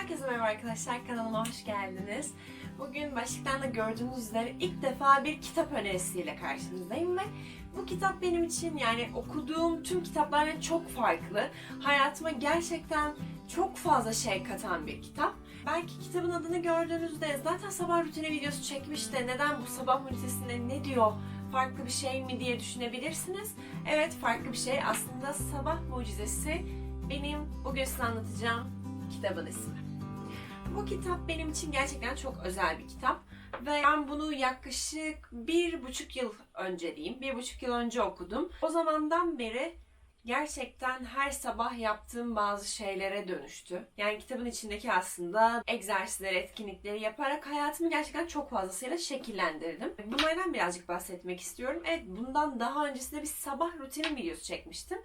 Herkese merhaba arkadaşlar, kanalıma hoş geldiniz. Bugün başlıktan da gördüğünüz üzere ilk defa bir kitap önerisiyle karşınızdayım ve bu kitap benim için yani okuduğum tüm kitaplardan çok farklı. Hayatıma gerçekten çok fazla şey katan bir kitap. Belki kitabın adını gördüğünüzde zaten sabah rutini videosu çekmiş de neden bu sabah rutininde ne diyor farklı bir şey mi diye düşünebilirsiniz. Evet farklı bir şey aslında sabah mucizesi benim bugün size anlatacağım kitabın ismi. Bu kitap benim için gerçekten çok özel bir kitap. Ve ben bunu yaklaşık bir buçuk yıl önce diyeyim, bir buçuk yıl önce okudum. O zamandan beri gerçekten her sabah yaptığım bazı şeylere dönüştü. Yani kitabın içindeki aslında egzersizleri, etkinlikleri yaparak hayatımı gerçekten çok fazlasıyla şekillendirdim. Bunlardan birazcık bahsetmek istiyorum. Evet bundan daha öncesinde bir sabah rutinim videosu çekmiştim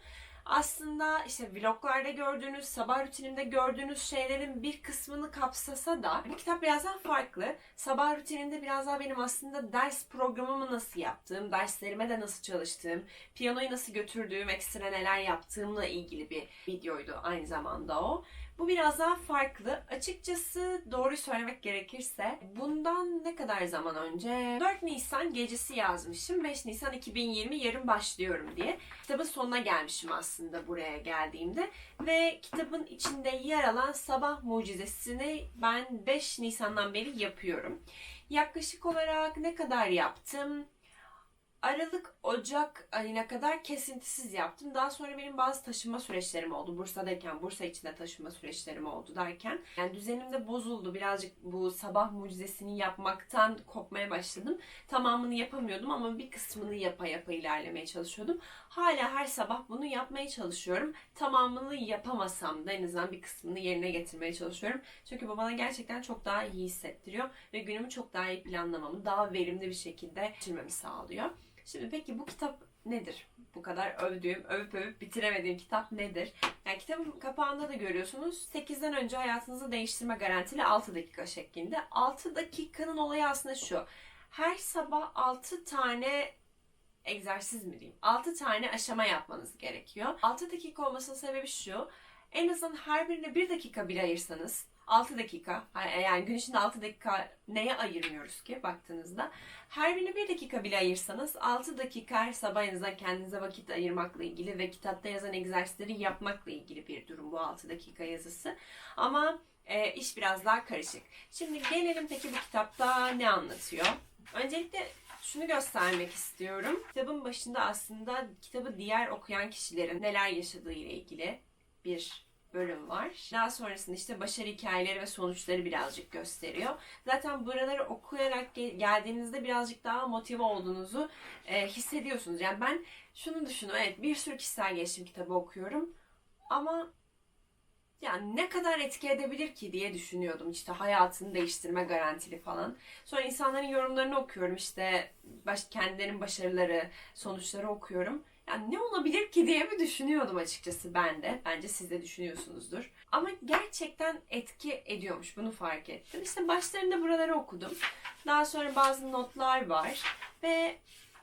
aslında işte vloglarda gördüğünüz, sabah rutinimde gördüğünüz şeylerin bir kısmını kapsasa da bu kitap biraz daha farklı. Sabah rutininde biraz daha benim aslında ders programımı nasıl yaptığım, derslerime de nasıl çalıştığım, piyanoyu nasıl götürdüğüm, ekstra neler yaptığımla ilgili bir videoydu aynı zamanda o. Bu biraz daha farklı. Açıkçası doğru söylemek gerekirse bundan ne kadar zaman önce 4 Nisan gecesi yazmışım. 5 Nisan 2020 yarın başlıyorum diye. Kitabın sonuna gelmişim aslında buraya geldiğimde. Ve kitabın içinde yer alan sabah mucizesini ben 5 Nisan'dan beri yapıyorum. Yaklaşık olarak ne kadar yaptım? Aralık, Ocak ayına kadar kesintisiz yaptım. Daha sonra benim bazı taşınma süreçlerim oldu. Bursa'dayken, Bursa içinde taşınma süreçlerim oldu derken. Yani düzenim de bozuldu. Birazcık bu sabah mucizesini yapmaktan kopmaya başladım. Tamamını yapamıyordum ama bir kısmını yapa yapa ilerlemeye çalışıyordum. Hala her sabah bunu yapmaya çalışıyorum. Tamamını yapamasam da en azından bir kısmını yerine getirmeye çalışıyorum. Çünkü bu bana gerçekten çok daha iyi hissettiriyor ve günümü çok daha iyi planlamamı, daha verimli bir şekilde geçirmemi sağlıyor. Şimdi peki bu kitap nedir? Bu kadar övdüğüm, övüp övüp bitiremediğim kitap nedir? Yani kitabın kapağında da görüyorsunuz. 8'den önce hayatınızı değiştirme garantili 6 dakika şeklinde. 6 dakikanın olayı aslında şu. Her sabah 6 tane egzersiz mi diyeyim? 6 tane aşama yapmanız gerekiyor. 6 dakika olmasının sebebi şu. En azından her birine 1 dakika bile ayırsanız 6 dakika yani gün içinde 6 dakika neye ayırmıyoruz ki baktığınızda her birine 1 dakika bile ayırsanız 6 dakika her sabah kendinize vakit ayırmakla ilgili ve kitapta yazan egzersizleri yapmakla ilgili bir durum bu 6 dakika yazısı ama e, iş biraz daha karışık. Şimdi gelelim peki bu kitapta ne anlatıyor? Öncelikle şunu göstermek istiyorum. Kitabın başında aslında kitabı diğer okuyan kişilerin neler yaşadığı ile ilgili bir bölüm var. Daha sonrasında işte başarı hikayeleri ve sonuçları birazcık gösteriyor. Zaten buraları okuyarak geldiğinizde birazcık daha motive olduğunuzu e, hissediyorsunuz. Yani ben şunu düşünüyorum. Evet bir sürü kişisel gelişim kitabı okuyorum. Ama yani ne kadar etki edebilir ki diye düşünüyordum. İşte hayatını değiştirme garantili falan. Sonra insanların yorumlarını okuyorum. İşte baş, kendilerinin başarıları, sonuçları okuyorum. Yani ne olabilir ki diye mi düşünüyordum açıkçası ben de. Bence siz de düşünüyorsunuzdur. Ama gerçekten etki ediyormuş. Bunu fark ettim. İşte başlarında buraları okudum. Daha sonra bazı notlar var. Ve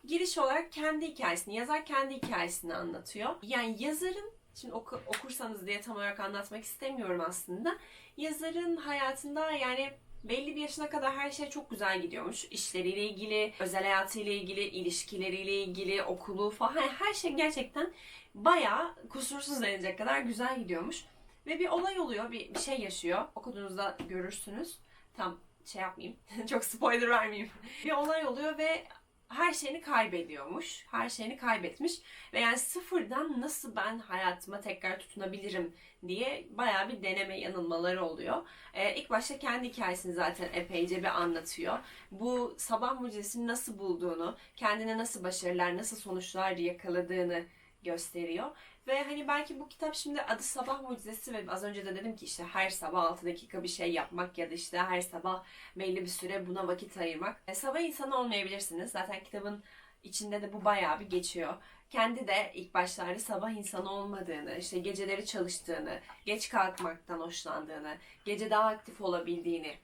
giriş olarak kendi hikayesini, yazar kendi hikayesini anlatıyor. Yani yazarın Şimdi oku, okursanız diye tam olarak anlatmak istemiyorum aslında. Yazarın hayatında yani belli bir yaşına kadar her şey çok güzel gidiyormuş. İşleriyle ilgili, özel hayatıyla ilgili, ilişkileriyle ilgili, okulu falan her şey gerçekten bayağı kusursuz denecek kadar güzel gidiyormuş. Ve bir olay oluyor, bir, bir şey yaşıyor. Okuduğunuzda görürsünüz. Tam şey yapmayayım, çok spoiler vermeyeyim. bir olay oluyor ve her şeyini kaybediyormuş. Her şeyini kaybetmiş. Ve yani sıfırdan nasıl ben hayatıma tekrar tutunabilirim diye bayağı bir deneme yanılmaları oluyor. Ee, ilk başta kendi hikayesini zaten epeyce bir anlatıyor. Bu sabah mucizesini nasıl bulduğunu, kendine nasıl başarılar, nasıl sonuçlar yakaladığını gösteriyor. Ve hani belki bu kitap şimdi adı Sabah Mucizesi ve az önce de dedim ki işte her sabah 6 dakika bir şey yapmak ya da işte her sabah belli bir süre buna vakit ayırmak. E, sabah insanı olmayabilirsiniz. Zaten kitabın içinde de bu bayağı bir geçiyor. Kendi de ilk başlarda sabah insanı olmadığını, işte geceleri çalıştığını, geç kalkmaktan hoşlandığını, gece daha aktif olabildiğini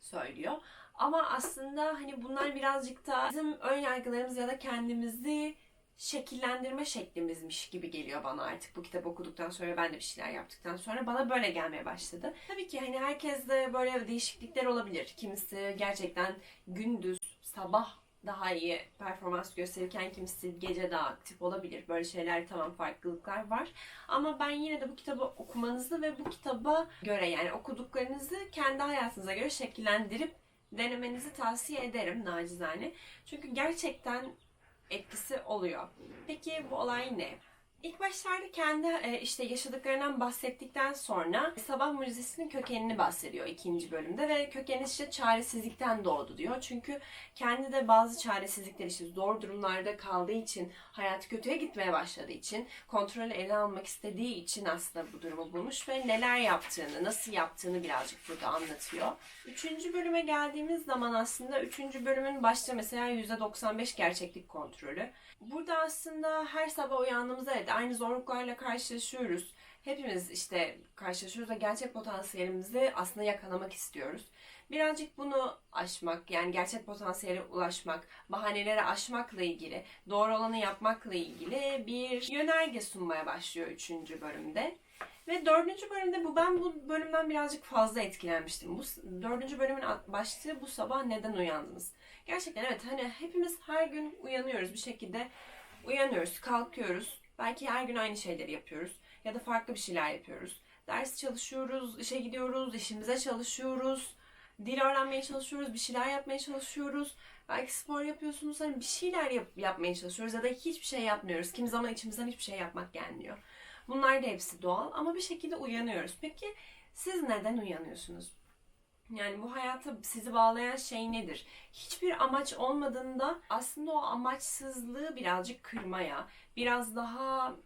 söylüyor. Ama aslında hani bunlar birazcık da bizim ön yargılarımız ya da kendimizi şekillendirme şeklimizmiş gibi geliyor bana artık bu kitabı okuduktan sonra ben de bir şeyler yaptıktan sonra bana böyle gelmeye başladı. Tabii ki hani herkes de böyle değişiklikler olabilir. Kimisi gerçekten gündüz, sabah daha iyi performans gösterirken kimisi gece daha aktif olabilir. Böyle şeyler tamam farklılıklar var. Ama ben yine de bu kitabı okumanızı ve bu kitaba göre yani okuduklarınızı kendi hayatınıza göre şekillendirip denemenizi tavsiye ederim nacizane. Çünkü gerçekten etkisi oluyor. Peki bu olay ne? İlk başlarda kendi e, işte yaşadıklarından bahsettikten sonra sabah mucizesinin kökenini bahsediyor ikinci bölümde ve kökeni işte çaresizlikten doğdu diyor. Çünkü kendi de bazı çaresizlikler işte zor durumlarda kaldığı için, hayatı kötüye gitmeye başladığı için, kontrolü ele almak istediği için aslında bu durumu bulmuş ve neler yaptığını, nasıl yaptığını birazcık burada anlatıyor. Üçüncü bölüme geldiğimiz zaman aslında üçüncü bölümün başta mesela %95 gerçeklik kontrolü. Burada aslında her sabah uyandığımızda evet aynı zorluklarla karşılaşıyoruz. Hepimiz işte karşılaşıyoruz ve gerçek potansiyelimizi aslında yakalamak istiyoruz. Birazcık bunu aşmak, yani gerçek potansiyele ulaşmak, bahaneleri aşmakla ilgili, doğru olanı yapmakla ilgili bir yönerge sunmaya başlıyor 3. bölümde. Ve dördüncü bölümde bu ben bu bölümden birazcık fazla etkilenmiştim. Bu dördüncü bölümün başlığı bu sabah neden uyandınız? Gerçekten evet hani hepimiz her gün uyanıyoruz bir şekilde uyanıyoruz, kalkıyoruz. Belki her gün aynı şeyleri yapıyoruz ya da farklı bir şeyler yapıyoruz. Ders çalışıyoruz, işe gidiyoruz, işimize çalışıyoruz. Dil öğrenmeye çalışıyoruz, bir şeyler yapmaya çalışıyoruz. Belki spor yapıyorsunuz, hani bir şeyler yap- yapmaya çalışıyoruz ya da hiçbir şey yapmıyoruz. Kimi zaman içimizden hiçbir şey yapmak gelmiyor. Bunlar da hepsi doğal ama bir şekilde uyanıyoruz. Peki siz neden uyanıyorsunuz? Yani bu hayata sizi bağlayan şey nedir? Hiçbir amaç olmadığında aslında o amaçsızlığı birazcık kırmaya, biraz daha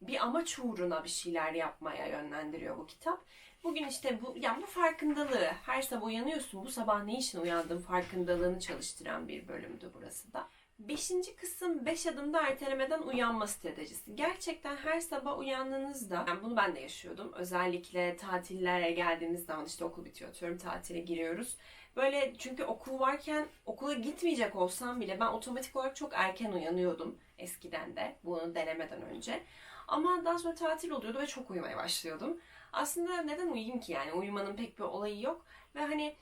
bir amaç uğruna bir şeyler yapmaya yönlendiriyor bu kitap. Bugün işte bu yani bu farkındalığı her sabah uyanıyorsun. Bu sabah ne için uyandın farkındalığını çalıştıran bir bölümdü burası da. Beşinci kısım beş adımda ertelemeden uyanma stratejisi. Gerçekten her sabah uyandığınızda, yani bunu ben de yaşıyordum. Özellikle tatillere geldiğimiz zaman işte okul bitiyor, atıyorum tatile giriyoruz. Böyle çünkü okul varken okula gitmeyecek olsam bile ben otomatik olarak çok erken uyanıyordum eskiden de bunu denemeden önce. Ama daha sonra tatil oluyordu ve çok uyumaya başlıyordum. Aslında neden uyuyayım ki yani uyumanın pek bir olayı yok. Ve hani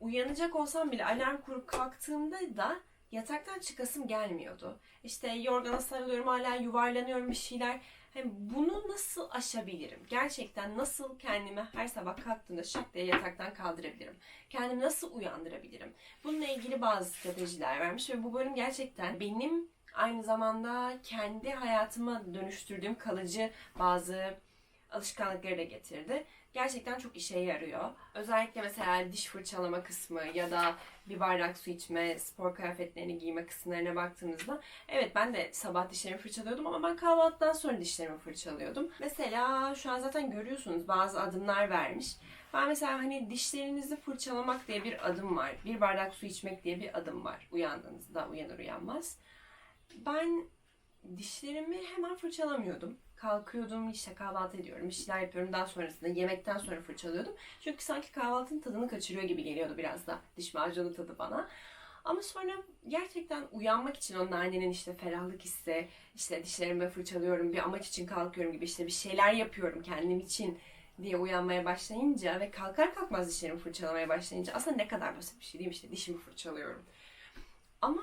uyanacak olsam bile alarm kurup kalktığımda da yataktan çıkasım gelmiyordu. İşte yorgana sarılıyorum hala yuvarlanıyorum bir şeyler. Hani bunu nasıl aşabilirim? Gerçekten nasıl kendimi her sabah kalktığımda şak diye yataktan kaldırabilirim? Kendimi nasıl uyandırabilirim? Bununla ilgili bazı stratejiler vermiş ve bu bölüm gerçekten benim aynı zamanda kendi hayatıma dönüştürdüğüm kalıcı bazı alışkanlıkları da getirdi. Gerçekten çok işe yarıyor. Özellikle mesela diş fırçalama kısmı ya da bir bardak su içme, spor kıyafetlerini giyme kısımlarına baktığımızda evet ben de sabah dişlerimi fırçalıyordum ama ben kahvaltıdan sonra dişlerimi fırçalıyordum. Mesela şu an zaten görüyorsunuz bazı adımlar vermiş. Ben mesela hani dişlerinizi fırçalamak diye bir adım var. Bir bardak su içmek diye bir adım var. Uyandığınızda uyanır uyanmaz. Ben dişlerimi hemen fırçalamıyordum. Kalkıyordum, işte kahvaltı ediyorum, bir şeyler yapıyorum. Daha sonrasında yemekten sonra fırçalıyordum. Çünkü sanki kahvaltının tadını kaçırıyor gibi geliyordu biraz da diş macunu tadı bana. Ama sonra gerçekten uyanmak için onun annenin işte ferahlık hissi, işte dişlerimi fırçalıyorum, bir amaç için kalkıyorum gibi işte bir şeyler yapıyorum kendim için diye uyanmaya başlayınca ve kalkar kalkmaz dişlerimi fırçalamaya başlayınca aslında ne kadar basit bir şey değil mi? İşte dişimi fırçalıyorum. Ama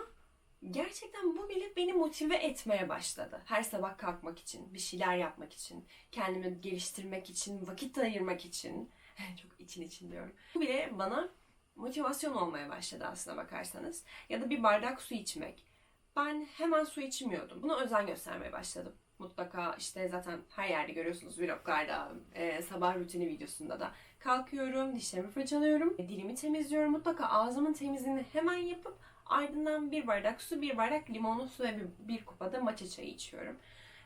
gerçekten bu bile beni motive etmeye başladı. Her sabah kalkmak için, bir şeyler yapmak için, kendimi geliştirmek için, vakit ayırmak için. Çok için için diyorum. Bu bile bana motivasyon olmaya başladı aslına bakarsanız. Ya da bir bardak su içmek. Ben hemen su içmiyordum. Buna özen göstermeye başladım. Mutlaka işte zaten her yerde görüyorsunuz vloglarda, e, sabah rutini videosunda da. Kalkıyorum, dişlerimi fırçalıyorum, dilimi temizliyorum. Mutlaka ağzımın temizliğini hemen yapıp Ardından bir bardak su, bir bardak limonlu su ve bir, bir kupada matcha çayı içiyorum.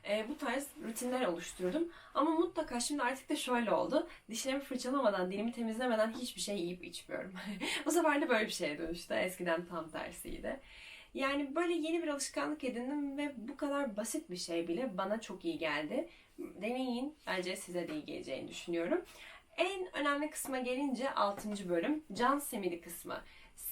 E, bu tarz rutinler oluşturdum. Ama mutlaka şimdi artık da şöyle oldu. Dişlerimi fırçalamadan, dilimi temizlemeden hiçbir şey yiyip içmiyorum. bu sefer de böyle bir şeye dönüştü. Eskiden tam tersiydi. Yani böyle yeni bir alışkanlık edindim ve bu kadar basit bir şey bile bana çok iyi geldi. Deneyin. Bence size de iyi geleceğini düşünüyorum. En önemli kısma gelince 6. bölüm can simidi kısmı.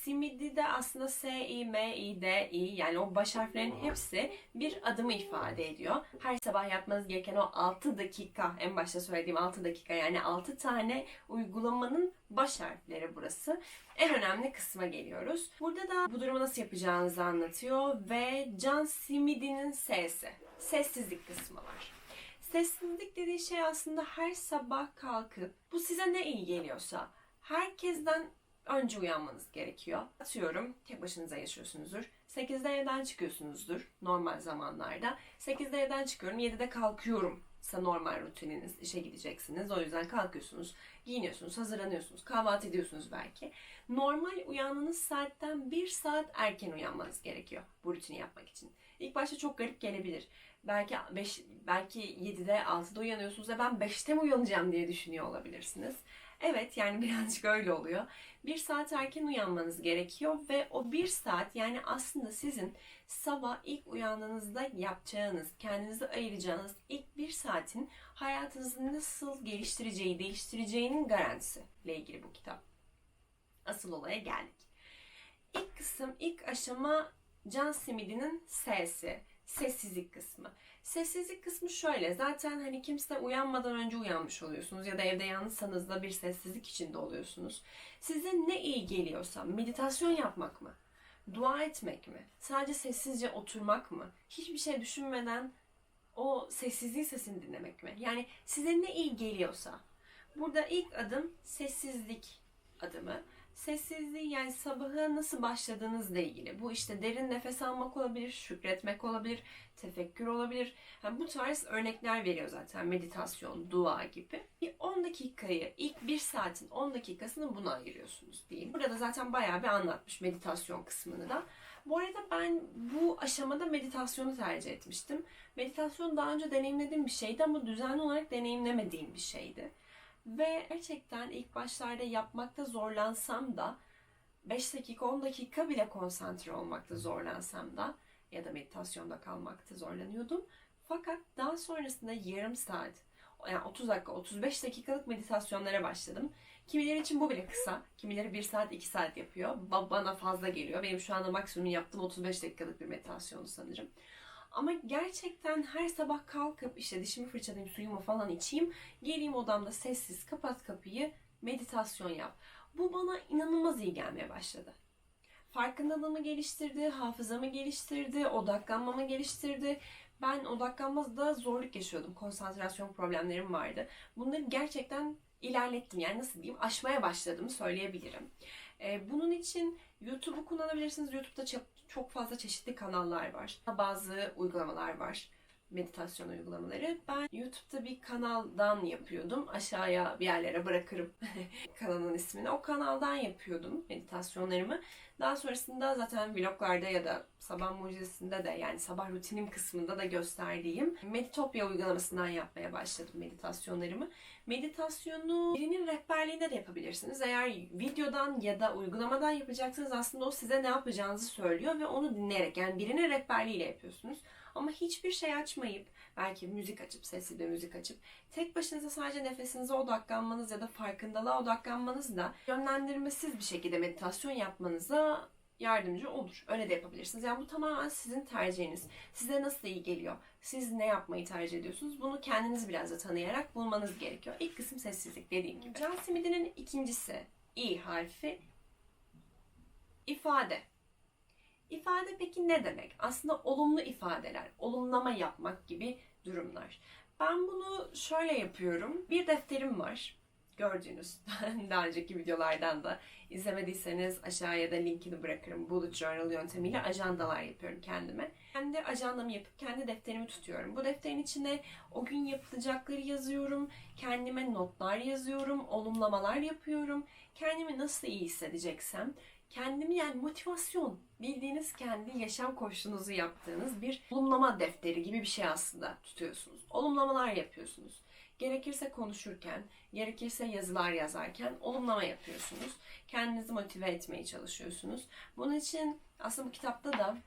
Simidi de aslında S, I, M, I, D, I yani o baş harflerin hepsi bir adımı ifade ediyor. Her sabah yapmanız gereken o 6 dakika, en başta söylediğim 6 dakika yani 6 tane uygulamanın baş harfleri burası. En önemli kısma geliyoruz. Burada da bu durumu nasıl yapacağınızı anlatıyor ve Can Simidi'nin S'si. Sessizlik kısmı var. Sessizlik dediği şey aslında her sabah kalkıp bu size ne iyi geliyorsa herkesten önce uyanmanız gerekiyor. Atıyorum tek başınıza yaşıyorsunuzdur. 8'de evden çıkıyorsunuzdur normal zamanlarda. 8'de evden çıkıyorum 7'de kalkıyorum. Ise normal rutininiz işe gideceksiniz. O yüzden kalkıyorsunuz, giyiniyorsunuz, hazırlanıyorsunuz, kahvaltı ediyorsunuz belki. Normal uyandığınız saatten bir saat erken uyanmanız gerekiyor bu rutini yapmak için. İlk başta çok garip gelebilir. Belki 5 belki 7'de 6'da uyanıyorsunuz ve ben 5'te mi uyanacağım diye düşünüyor olabilirsiniz. Evet yani birazcık öyle oluyor. Bir saat erken uyanmanız gerekiyor ve o bir saat yani aslında sizin sabah ilk uyandığınızda yapacağınız, kendinize ayıracağınız ilk bir saatin hayatınızı nasıl geliştireceği, değiştireceğinin garantisiyle ilgili bu kitap. Asıl olaya geldik. İlk kısım, ilk aşama Can Simidi'nin S'si, sessizlik kısmı. Sessizlik kısmı şöyle. Zaten hani kimse uyanmadan önce uyanmış oluyorsunuz ya da evde yalnızsanız da bir sessizlik içinde oluyorsunuz. Size ne iyi geliyorsa meditasyon yapmak mı? Dua etmek mi? Sadece sessizce oturmak mı? Hiçbir şey düşünmeden o sessizliğin sesini dinlemek mi? Yani size ne iyi geliyorsa. Burada ilk adım sessizlik adımı. Sessizliği yani sabaha nasıl başladığınızla ilgili. Bu işte derin nefes almak olabilir, şükretmek olabilir, tefekkür olabilir. Yani bu tarz örnekler veriyor zaten meditasyon, dua gibi. Bir 10 dakikayı, ilk 1 saatin 10 dakikasını buna ayırıyorsunuz diyeyim. Burada zaten bayağı bir anlatmış meditasyon kısmını da. Bu arada ben bu aşamada meditasyonu tercih etmiştim. Meditasyon daha önce deneyimlediğim bir şeydi ama düzenli olarak deneyimlemediğim bir şeydi. Ve gerçekten ilk başlarda yapmakta zorlansam da 5 dakika 10 dakika bile konsantre olmakta zorlansam da ya da meditasyonda kalmakta zorlanıyordum. Fakat daha sonrasında yarım saat yani 30 dakika 35 dakikalık meditasyonlara başladım. Kimileri için bu bile kısa. Kimileri 1 saat 2 saat yapıyor. Ba- Bana fazla geliyor. Benim şu anda maksimum yaptığım 35 dakikalık bir meditasyon sanırım. Ama gerçekten her sabah kalkıp işte dişimi fırçalayayım, suyumu falan içeyim. Geleyim odamda sessiz, kapat kapıyı, meditasyon yap. Bu bana inanılmaz iyi gelmeye başladı. Farkındalığımı geliştirdi, hafızamı geliştirdi, odaklanmamı geliştirdi. Ben odaklanmada zorluk yaşıyordum. Konsantrasyon problemlerim vardı. Bunları gerçekten ilerlettim. Yani nasıl diyeyim? Aşmaya başladım söyleyebilirim. Bunun için YouTube'u kullanabilirsiniz. YouTube'da çok, fazla çeşitli kanallar var. Bazı uygulamalar var. Meditasyon uygulamaları. Ben YouTube'da bir kanaldan yapıyordum. Aşağıya bir yerlere bırakırım kanalın ismini. O kanaldan yapıyordum meditasyonlarımı. Daha sonrasında zaten vloglarda ya da sabah mucizesinde de yani sabah rutinim kısmında da gösterdiğim Meditopya uygulamasından yapmaya başladım meditasyonlarımı. Meditasyonu birinin rehberliğinde de yapabilirsiniz. Eğer videodan ya da uygulamadan yapacaksınız aslında o size ne yapacağınızı söylüyor ve onu dinleyerek yani birinin rehberliğiyle yapıyorsunuz. Ama hiçbir şey açmayıp, belki müzik açıp, sesli bir müzik açıp, tek başınıza sadece nefesinize odaklanmanız ya da farkındalığa odaklanmanız da yönlendirmesiz bir şekilde meditasyon yapmanıza yardımcı olur. Öyle de yapabilirsiniz. Yani bu tamamen sizin tercihiniz. Size nasıl iyi geliyor? Siz ne yapmayı tercih ediyorsunuz? Bunu kendiniz biraz da tanıyarak bulmanız gerekiyor. İlk kısım sessizlik dediğim gibi. Can Simidi'nin ikincisi İ harfi ifade. İfade peki ne demek? Aslında olumlu ifadeler, olumlama yapmak gibi durumlar. Ben bunu şöyle yapıyorum. Bir defterim var. Gördüğünüz daha önceki videolardan da izlemediyseniz aşağıya da linkini bırakırım. Bullet Journal yöntemiyle ajandalar yapıyorum kendime. Kendi ajandamı yapıp kendi defterimi tutuyorum. Bu defterin içine o gün yapılacakları yazıyorum. Kendime notlar yazıyorum. Olumlamalar yapıyorum. Kendimi nasıl iyi hissedeceksem kendimi yani motivasyon bildiğiniz kendi yaşam koşulunuzu yaptığınız bir olumlama defteri gibi bir şey aslında tutuyorsunuz. Olumlamalar yapıyorsunuz. Gerekirse konuşurken, gerekirse yazılar yazarken olumlama yapıyorsunuz. Kendinizi motive etmeye çalışıyorsunuz. Bunun için aslında bu kitapta da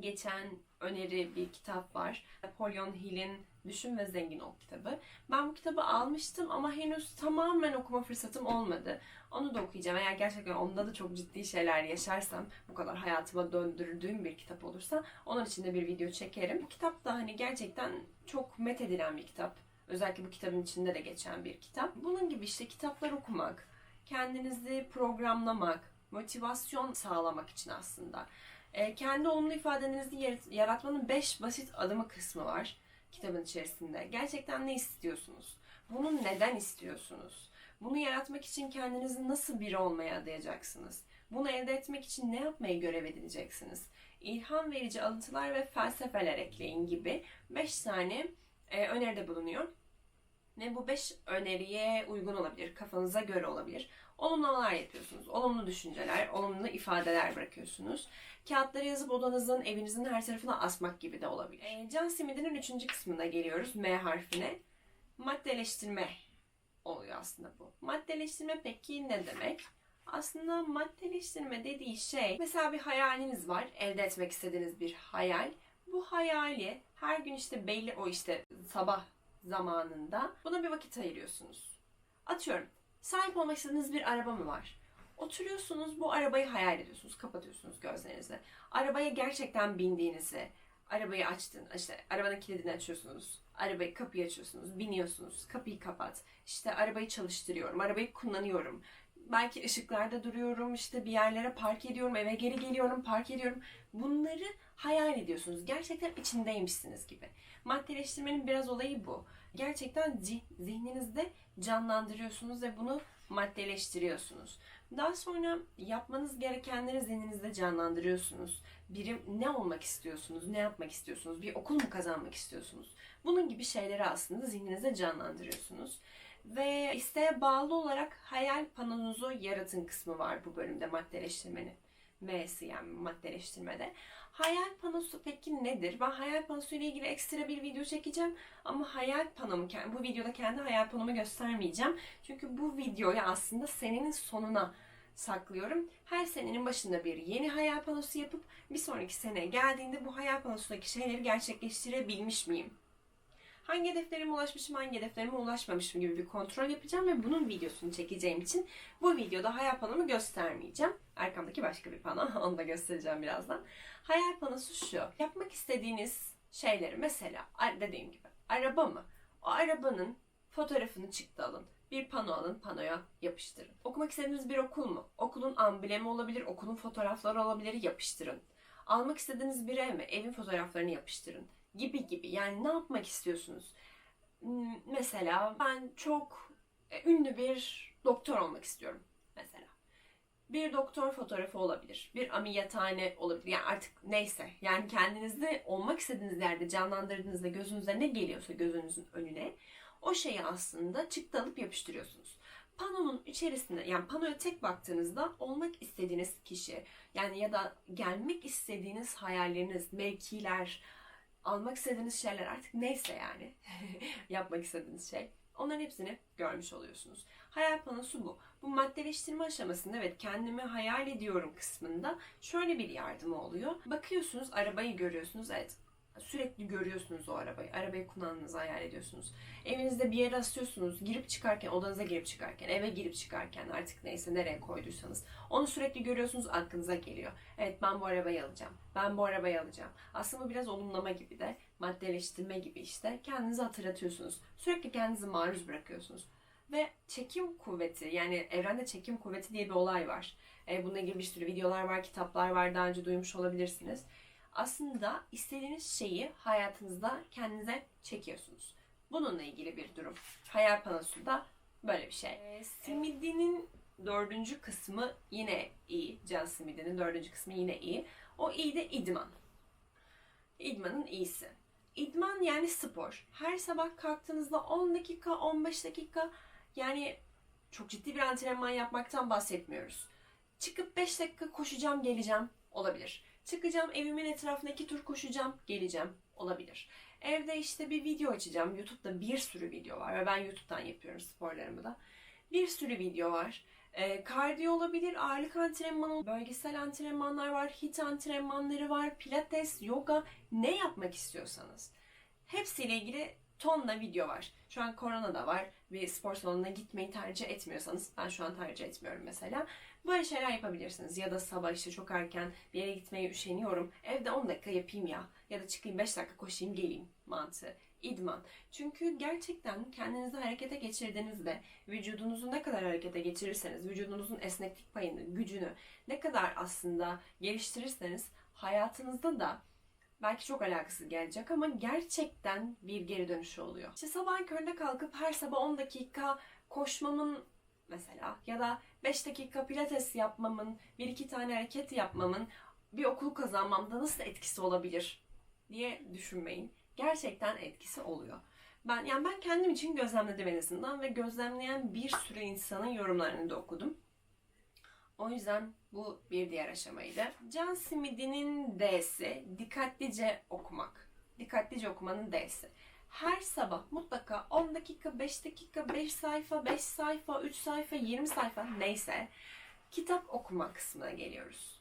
geçen öneri bir kitap var. Napoleon Hill'in Düşün ve Zengin Ol kitabı. Ben bu kitabı almıştım ama henüz tamamen okuma fırsatım olmadı. Onu da okuyacağım. Eğer gerçekten onda da çok ciddi şeyler yaşarsam, bu kadar hayatıma döndürdüğüm bir kitap olursa onun için de bir video çekerim. Bu kitap da hani gerçekten çok methedilen bir kitap. Özellikle bu kitabın içinde de geçen bir kitap. Bunun gibi işte kitaplar okumak, kendinizi programlamak, motivasyon sağlamak için aslında. E, kendi olumlu ifadenizi yarat- yaratmanın 5 basit adımı kısmı var kitabın içerisinde. Gerçekten ne istiyorsunuz? Bunu neden istiyorsunuz? Bunu yaratmak için kendinizi nasıl biri olmaya adayacaksınız? Bunu elde etmek için ne yapmayı görev edineceksiniz? İlham verici alıntılar ve felsefeler ekleyin gibi 5 tane e, öneride bulunuyor. Ve bu 5 öneriye uygun olabilir, kafanıza göre olabilir. Olumlamalar yapıyorsunuz, olumlu düşünceler, olumlu ifadeler bırakıyorsunuz. Kağıtları yazıp odanızın, evinizin her tarafına asmak gibi de olabilir. E, Can Smith'in üçüncü kısmına geliyoruz, M harfine. Maddeleştirme oluyor aslında bu. Maddeleştirme peki ne demek? Aslında maddeleştirme dediği şey, mesela bir hayaliniz var, elde etmek istediğiniz bir hayal. Bu hayali her gün işte belli o işte sabah zamanında buna bir vakit ayırıyorsunuz. Atıyorum, sahip olmak istediğiniz bir araba mı var? Oturuyorsunuz, bu arabayı hayal ediyorsunuz, kapatıyorsunuz gözlerinizi. Arabaya gerçekten bindiğinizi, arabayı açtın, işte arabanın kilidini açıyorsunuz, arabayı kapıyı açıyorsunuz, biniyorsunuz, kapıyı kapat. İşte arabayı çalıştırıyorum, arabayı kullanıyorum. Belki ışıklarda duruyorum, işte bir yerlere park ediyorum, eve geri geliyorum, park ediyorum. Bunları hayal ediyorsunuz. Gerçekten içindeymişsiniz gibi. Maddeleştirmenin biraz olayı bu. Gerçekten zih- zihninizde canlandırıyorsunuz ve bunu maddeleştiriyorsunuz. Daha sonra yapmanız gerekenleri zihninizde canlandırıyorsunuz. Birim ne olmak istiyorsunuz, ne yapmak istiyorsunuz, bir okul mu kazanmak istiyorsunuz? Bunun gibi şeyleri aslında zihninizde canlandırıyorsunuz. Ve isteğe bağlı olarak hayal panonuzu yaratın kısmı var bu bölümde maddeleştirmenin. M'si yani maddeleştirmede. Hayal panosu peki nedir? Ben hayal panosu ile ilgili ekstra bir video çekeceğim. Ama hayal panomu, bu videoda kendi hayal panomu göstermeyeceğim. Çünkü bu videoyu aslında senenin sonuna saklıyorum. Her senenin başında bir yeni hayal panosu yapıp bir sonraki sene geldiğinde bu hayal panosundaki şeyleri gerçekleştirebilmiş miyim? Hangi hedeflerime ulaşmışım, hangi hedeflerime ulaşmamışım gibi bir kontrol yapacağım ve bunun videosunu çekeceğim için bu videoda hayal panomu göstermeyeceğim. Arkamdaki başka bir pano, onu da göstereceğim birazdan. Hayal panosu şu, yapmak istediğiniz şeyleri mesela dediğim gibi araba mı? O arabanın fotoğrafını çıktı alın. Bir pano alın, panoya yapıştırın. Okumak istediğiniz bir okul mu? Okulun amblemi olabilir, okulun fotoğrafları olabilir, yapıştırın. Almak istediğiniz bir ev mi? Evin fotoğraflarını yapıştırın. Gibi gibi. Yani ne yapmak istiyorsunuz? Hmm, Mesela ben çok e, ünlü bir doktor olmak istiyorum. Mesela. Bir doktor fotoğrafı olabilir. Bir ameliyathane olabilir. Yani artık neyse. Yani kendinizde olmak istediğiniz yerde canlandırdığınızda gözünüze ne geliyorsa gözünüzün önüne o şeyi aslında çıktı alıp yapıştırıyorsunuz. Panonun içerisinde yani panoya tek baktığınızda olmak istediğiniz kişi yani ya da gelmek istediğiniz hayalleriniz, mevkiler, almak istediğiniz şeyler artık neyse yani yapmak istediğiniz şey. Onların hepsini görmüş oluyorsunuz. Hayal panosu bu. Bu maddeleştirme aşamasında evet kendimi hayal ediyorum kısmında şöyle bir yardımı oluyor. Bakıyorsunuz arabayı görüyorsunuz evet sürekli görüyorsunuz o arabayı. Arabayı kullandığınızı hayal ediyorsunuz. Evinizde bir yere asıyorsunuz. Girip çıkarken, odanıza girip çıkarken, eve girip çıkarken artık neyse nereye koyduysanız. Onu sürekli görüyorsunuz aklınıza geliyor. Evet ben bu arabayı alacağım. Ben bu arabayı alacağım. Aslında bu biraz olumlama gibi de maddeleştirme gibi işte. Kendinizi hatırlatıyorsunuz. Sürekli kendinizi maruz bırakıyorsunuz. Ve çekim kuvveti yani evrende çekim kuvveti diye bir olay var. E, bununla ilgili bir sürü videolar var, kitaplar var. Daha önce duymuş olabilirsiniz aslında istediğiniz şeyi hayatınızda kendinize çekiyorsunuz. Bununla ilgili bir durum. Hayal panosunda böyle bir şey. Simidi'nin dördüncü kısmı yine iyi. Can Simidi'nin dördüncü kısmı yine iyi. O iyi de idman. İdmanın iyisi. İdman yani spor. Her sabah kalktığınızda 10 dakika, 15 dakika yani çok ciddi bir antrenman yapmaktan bahsetmiyoruz. Çıkıp 5 dakika koşacağım, geleceğim olabilir. Çıkacağım evimin etrafına iki tur koşacağım, geleceğim olabilir. Evde işte bir video açacağım. YouTube'da bir sürü video var ve ben YouTube'dan yapıyorum sporlarımı da. Bir sürü video var. E, kardiyo olabilir, ağırlık antrenmanı, bölgesel antrenmanlar var, hit antrenmanları var, pilates, yoga, ne yapmak istiyorsanız. Hepsiyle ilgili tonla video var. Şu an korona da var ve spor salonuna gitmeyi tercih etmiyorsanız, ben şu an tercih etmiyorum mesela. Böyle şeyler yapabilirsiniz. Ya da sabah işte çok erken bir yere gitmeye üşeniyorum. Evde 10 dakika yapayım ya. Ya da çıkayım 5 dakika koşayım geleyim mantığı. İdman. Çünkü gerçekten kendinizi harekete geçirdiğinizde vücudunuzu ne kadar harekete geçirirseniz, vücudunuzun esneklik payını, gücünü ne kadar aslında geliştirirseniz hayatınızda da belki çok alakasız gelecek ama gerçekten bir geri dönüşü oluyor. İşte sabah köründe kalkıp her sabah 10 dakika koşmamın mesela ya da 5 dakika pilates yapmamın, bir iki tane hareket yapmamın bir okul kazanmamda nasıl etkisi olabilir diye düşünmeyin. Gerçekten etkisi oluyor. Ben yani ben kendim için gözlemledim en azından ve gözlemleyen bir sürü insanın yorumlarını da okudum. O yüzden bu bir diğer aşamaydı. Can Smith'in D'si dikkatlice okumak. Dikkatlice okumanın D'si. Her sabah mutlaka 10 dakika, 5 dakika, 5 sayfa, 5 sayfa, 3 sayfa, 20 sayfa neyse kitap okuma kısmına geliyoruz.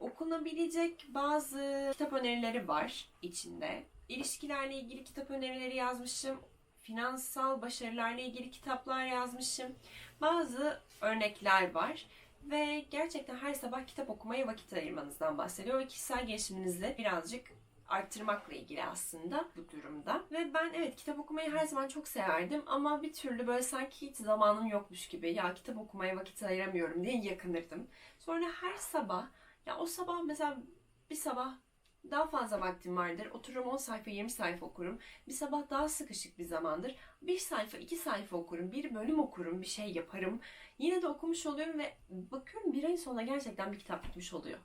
Okunabilecek bazı kitap önerileri var içinde. İlişkilerle ilgili kitap önerileri yazmışım. Finansal başarılarla ilgili kitaplar yazmışım. Bazı örnekler var ve gerçekten her sabah kitap okumaya vakit ayırmanızdan bahsediyor ve kişisel gelişiminizi birazcık arttırmakla ilgili aslında bu durumda. Ve ben evet kitap okumayı her zaman çok severdim ama bir türlü böyle sanki hiç zamanım yokmuş gibi ya kitap okumaya vakit ayıramıyorum diye yakınırdım. Sonra her sabah ya o sabah mesela bir sabah daha fazla vaktim vardır. Otururum 10 sayfa 20 sayfa okurum. Bir sabah daha sıkışık bir zamandır. Bir sayfa 2 sayfa okurum. Bir bölüm okurum. Bir şey yaparım. Yine de okumuş oluyorum ve bakıyorum bir ayın sonunda gerçekten bir kitap bitmiş oluyor.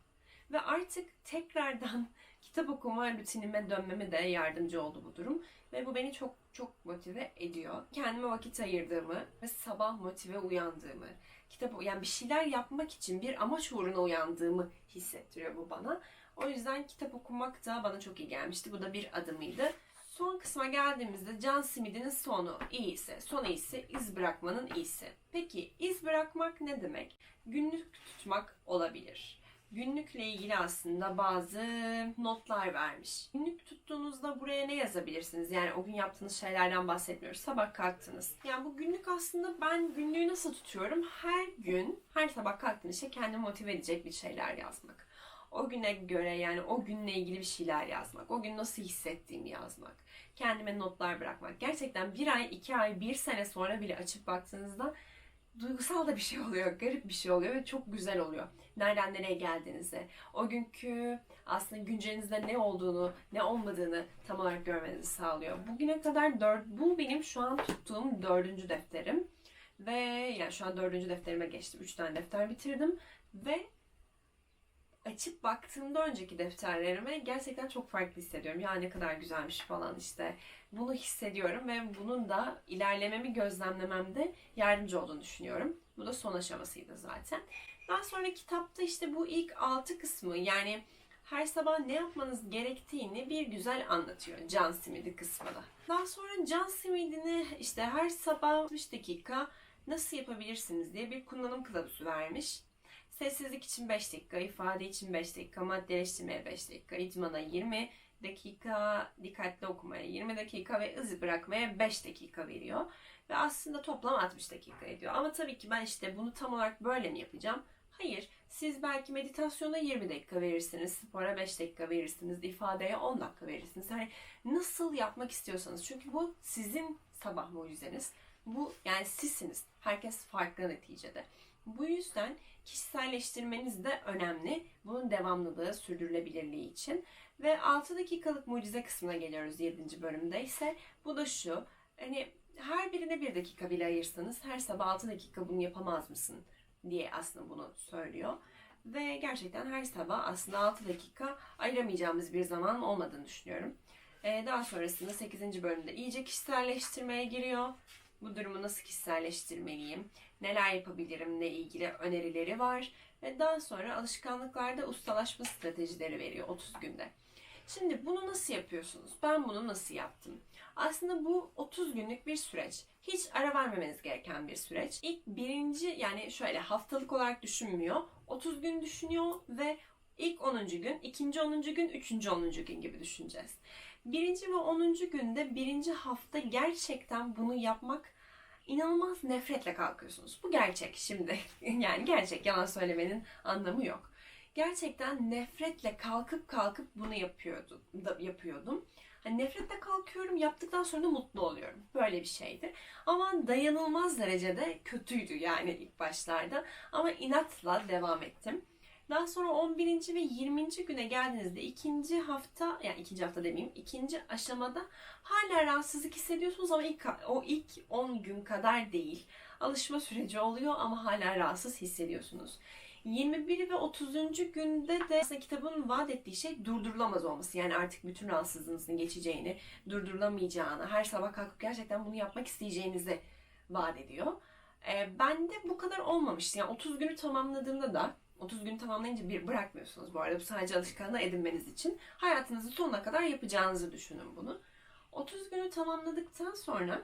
Ve artık tekrardan kitap okuma rutinime dönmeme de yardımcı oldu bu durum. Ve bu beni çok çok motive ediyor. Kendime vakit ayırdığımı ve sabah motive uyandığımı, kitap yani bir şeyler yapmak için bir amaç uğruna uyandığımı hissettiriyor bu bana. O yüzden kitap okumak da bana çok iyi gelmişti. Bu da bir adımıydı. Son kısma geldiğimizde John Smith'in sonu iyisi, son iyisi, iz bırakmanın iyisi. Peki iz bırakmak ne demek? Günlük tutmak olabilir. Günlükle ilgili aslında bazı notlar vermiş. Günlük tuttuğunuzda buraya ne yazabilirsiniz? Yani o gün yaptığınız şeylerden bahsetmiyoruz. Sabah kalktınız. Yani bu günlük aslında ben günlüğü nasıl tutuyorum? Her gün, her sabah kalktığınız işte kendimi motive edecek bir şeyler yazmak o güne göre yani o günle ilgili bir şeyler yazmak, o gün nasıl hissettiğimi yazmak, kendime notlar bırakmak. Gerçekten bir ay, iki ay, bir sene sonra bile açıp baktığınızda duygusal da bir şey oluyor, garip bir şey oluyor ve çok güzel oluyor. Nereden nereye geldiğinizi, o günkü aslında güncelinizde ne olduğunu, ne olmadığını tam olarak görmenizi sağlıyor. Bugüne kadar dört, bu benim şu an tuttuğum dördüncü defterim. Ve yani şu an dördüncü defterime geçtim. Üç tane defter bitirdim. Ve açıp baktığımda önceki defterlerime gerçekten çok farklı hissediyorum. Ya ne kadar güzelmiş falan işte. Bunu hissediyorum ve bunun da ilerlememi gözlemlememde yardımcı olduğunu düşünüyorum. Bu da son aşamasıydı zaten. Daha sonra kitapta işte bu ilk altı kısmı yani her sabah ne yapmanız gerektiğini bir güzel anlatıyor John Smith'i kısmında. Daha sonra John Smith'ini işte her sabah 60 dakika nasıl yapabilirsiniz diye bir kullanım kılavuzu vermiş. Sessizlik için 5 dakika, ifade için 5 dakika, maddeleştirmeye 5 dakika, idmana 20 dakika, dikkatli okumaya 20 dakika ve iz bırakmaya 5 dakika veriyor. Ve aslında toplam 60 dakika ediyor. Ama tabii ki ben işte bunu tam olarak böyle mi yapacağım? Hayır. Siz belki meditasyona 20 dakika verirsiniz, spora 5 dakika verirsiniz, ifadeye 10 dakika verirsiniz. Yani nasıl yapmak istiyorsanız. Çünkü bu sizin sabah mucizeniz. Bu yani sizsiniz. Herkes farklı neticede. Bu yüzden kişiselleştirmeniz de önemli. Bunun devamlılığı, sürdürülebilirliği için. Ve 6 dakikalık mucize kısmına geliyoruz 7. bölümde ise. Bu da şu. Hani her birine bir dakika bile ayırsanız her sabah 6 dakika bunu yapamaz mısın diye aslında bunu söylüyor. Ve gerçekten her sabah aslında 6 dakika ayıramayacağımız bir zaman olmadığını düşünüyorum. Ee, daha sonrasında 8. bölümde iyice kişiselleştirmeye giriyor. Bu durumu nasıl kişiselleştirmeliyim? Neler yapabilirim? Ne ilgili önerileri var. Ve daha sonra alışkanlıklarda ustalaşma stratejileri veriyor 30 günde. Şimdi bunu nasıl yapıyorsunuz? Ben bunu nasıl yaptım? Aslında bu 30 günlük bir süreç. Hiç ara vermemeniz gereken bir süreç. İlk birinci yani şöyle haftalık olarak düşünmüyor. 30 gün düşünüyor ve ilk 10. gün, ikinci 10. gün, üçüncü 10. gün gibi düşüneceğiz. Birinci ve 10. günde birinci hafta gerçekten bunu yapmak inanılmaz nefretle kalkıyorsunuz. Bu gerçek şimdi. Yani gerçek yalan söylemenin anlamı yok. Gerçekten nefretle kalkıp kalkıp bunu yapıyordum. Da, yapıyordum. Hani nefretle kalkıyorum, yaptıktan sonra da mutlu oluyorum. Böyle bir şeydi. Ama dayanılmaz derecede kötüydü yani ilk başlarda. Ama inatla devam ettim. Daha sonra 11. ve 20. güne geldiğinizde ikinci hafta, yani ikinci hafta demeyeyim, ikinci aşamada hala rahatsızlık hissediyorsunuz ama ilk, o ilk 10 gün kadar değil. Alışma süreci oluyor ama hala rahatsız hissediyorsunuz. 21 ve 30. günde de aslında kitabın vaat ettiği şey durdurulamaz olması. Yani artık bütün rahatsızlığınızın geçeceğini, durdurulamayacağını, her sabah kalkıp gerçekten bunu yapmak isteyeceğinizi vaat ediyor. Ee, ben de bu kadar olmamıştı. Yani 30 günü tamamladığımda da 30 gün tamamlayınca bir bırakmıyorsunuz bu arada. Bu sadece alışkanlığı edinmeniz için. Hayatınızın sonuna kadar yapacağınızı düşünün bunu. 30 günü tamamladıktan sonra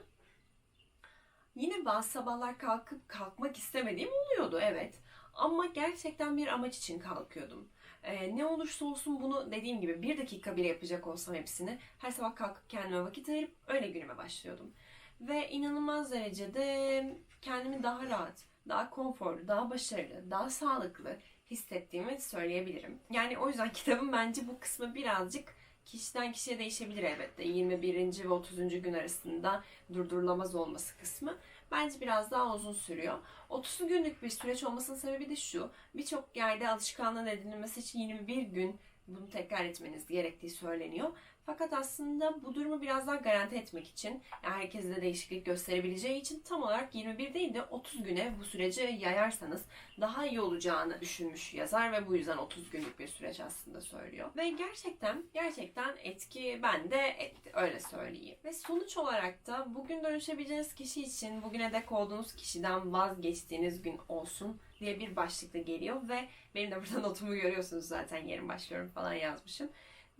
yine bazı sabahlar kalkıp kalkmak istemediğim oluyordu evet. Ama gerçekten bir amaç için kalkıyordum. Ee, ne olursa olsun bunu dediğim gibi bir dakika bile yapacak olsam hepsini her sabah kalkıp kendime vakit ayırıp öyle günüme başlıyordum. Ve inanılmaz derecede kendimi daha rahat, daha konforlu, daha başarılı, daha sağlıklı hissettiğimi söyleyebilirim. Yani o yüzden kitabın bence bu kısmı birazcık kişiden kişiye değişebilir elbette. 21. ve 30. gün arasında durdurulamaz olması kısmı bence biraz daha uzun sürüyor. 30 günlük bir süreç olmasının sebebi de şu. Birçok yerde alışkanlığın edinilmesi için 21 gün bunu tekrar etmeniz gerektiği söyleniyor. Fakat aslında bu durumu biraz daha garanti etmek için, yani herkese de değişiklik gösterebileceği için tam olarak 21 değil de 30 güne bu süreci yayarsanız daha iyi olacağını düşünmüş yazar ve bu yüzden 30 günlük bir süreç aslında söylüyor. Ve gerçekten gerçekten etki bende etti öyle söyleyeyim. Ve sonuç olarak da bugün dönüşebileceğiniz kişi için bugüne dek olduğunuz kişiden vazgeçtiğiniz gün olsun diye bir başlıkta geliyor ve benim de burada notumu görüyorsunuz zaten yarın başlıyorum falan yazmışım.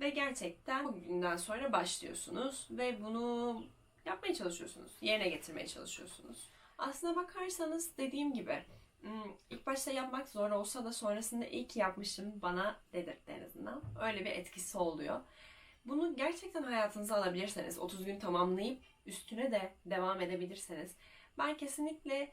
Ve gerçekten bugünden sonra başlıyorsunuz ve bunu yapmaya çalışıyorsunuz. Yerine getirmeye çalışıyorsunuz. Aslına bakarsanız dediğim gibi hmm, ilk başta yapmak zor olsa da sonrasında ilk yapmışım bana dedirtti en azından. Öyle bir etkisi oluyor. Bunu gerçekten hayatınıza alabilirseniz, 30 gün tamamlayıp üstüne de devam edebilirseniz ben kesinlikle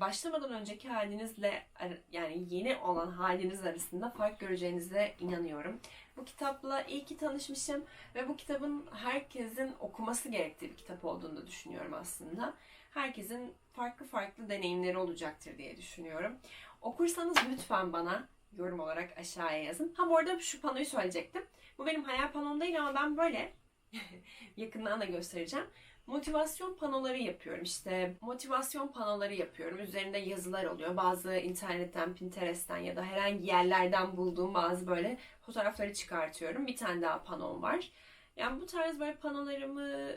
başlamadan önceki halinizle yani yeni olan haliniz arasında fark göreceğinize inanıyorum. Bu kitapla iyi ki tanışmışım ve bu kitabın herkesin okuması gerektiği bir kitap olduğunu düşünüyorum aslında. Herkesin farklı farklı deneyimleri olacaktır diye düşünüyorum. Okursanız lütfen bana yorum olarak aşağıya yazın. Ha bu arada şu panoyu söyleyecektim. Bu benim hayal panom değil ama ben böyle yakından da göstereceğim motivasyon panoları yapıyorum. İşte motivasyon panoları yapıyorum. Üzerinde yazılar oluyor. Bazı internetten, Pinterest'ten ya da herhangi yerlerden bulduğum bazı böyle fotoğrafları çıkartıyorum. Bir tane daha panom var. Yani bu tarz böyle panolarımı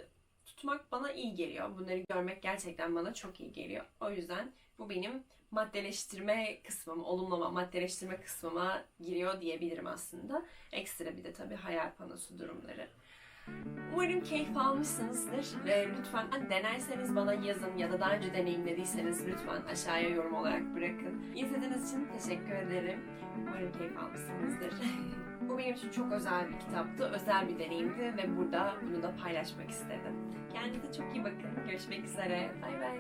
tutmak bana iyi geliyor. Bunları görmek gerçekten bana çok iyi geliyor. O yüzden bu benim maddeleştirme kısmım, olumlama, maddeleştirme kısmıma giriyor diyebilirim aslında. Ekstra bir de tabii hayal panosu durumları. Umarım keyif almışsınızdır. E, lütfen denerseniz bana yazın ya da daha önce deneyimlediyseniz lütfen aşağıya yorum olarak bırakın. İzlediğiniz için teşekkür ederim. Umarım keyif almışsınızdır. Bu benim için çok özel bir kitaptı, özel bir deneyimdi ve burada bunu da paylaşmak istedim. Kendinize çok iyi bakın. Görüşmek üzere. Bay bay.